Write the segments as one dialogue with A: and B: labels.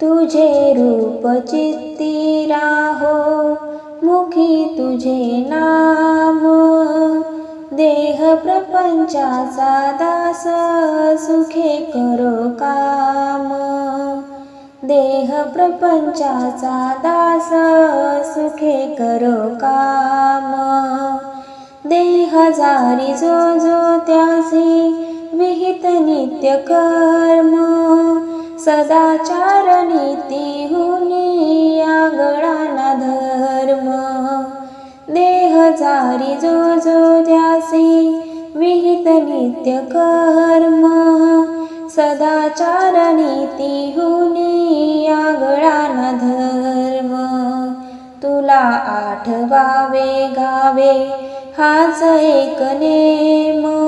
A: तुझे रूप चित्ती राहो मुखी तुझे नाम. देह प्रपंचाचा दास सुखे करो काम. देह प्रपंचाचा दास सुखे करो काम. देह जारी जो जो त्यासी विहित नित्य कर्म. सदाचार नीती हुनी आगळाना धर्म. देह जारी जो जो द्यासी विहित नित्य कर्म. सदाचार नीती हुनी आगळाना धर्म. तुला आठवावे गावे हाच एक नेम.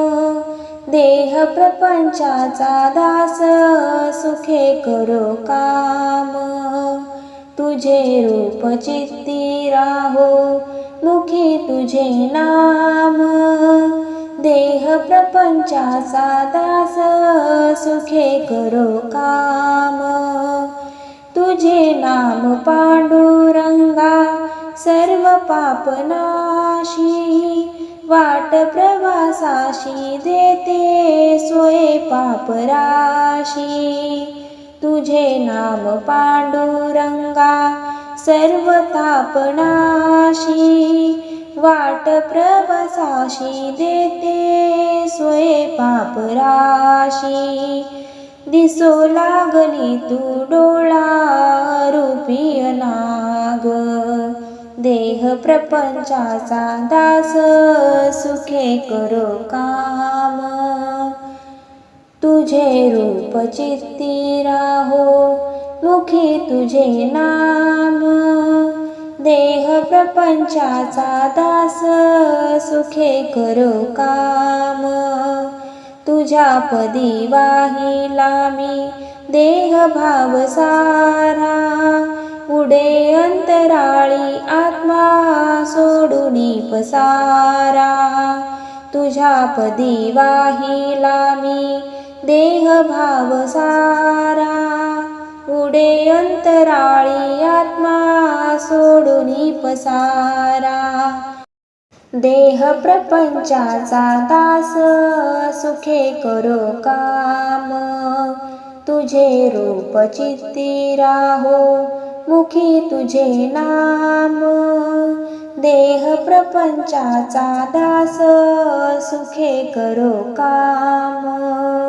A: देह प्रपंचाचा दास सुखे करो काम. तुझे रूप चित्ती राहो मुखी तुझे नाम. देह प्रपंचाचा दास सुखे करो काम. तुझे नाम पांडुरंगा सर्व पापनाशी वाट प्रवासाशी देते सोय पापराशी तुझे नाम पांडुरंगा सर्व तापनाशी वाट प्रवासाशी देते सोय पापराशी दिसो लागली तू डो देह प्रपंचाचा दास सुखे करो काम. तुझे रूप चित्ती राहो मुखी तुझे नाम. देह प्रपंचाचा दास सुखे करो काम. तुझ्या पदी वाहिला मी देह भाव सारा. उडे अंतराळी आत्मा सोडून पसारा. तुझ्या पदी वाहिला मी देह भाव सारा. उडे अंतराळी आत्मा सोडून पसारा. देह प्रपंचाचा दास सुखे करो काम. तुझे रूप चित्ती राहो. मुखी तुझे नाम. देह प्रपंचाचा दास सुखे करो काम.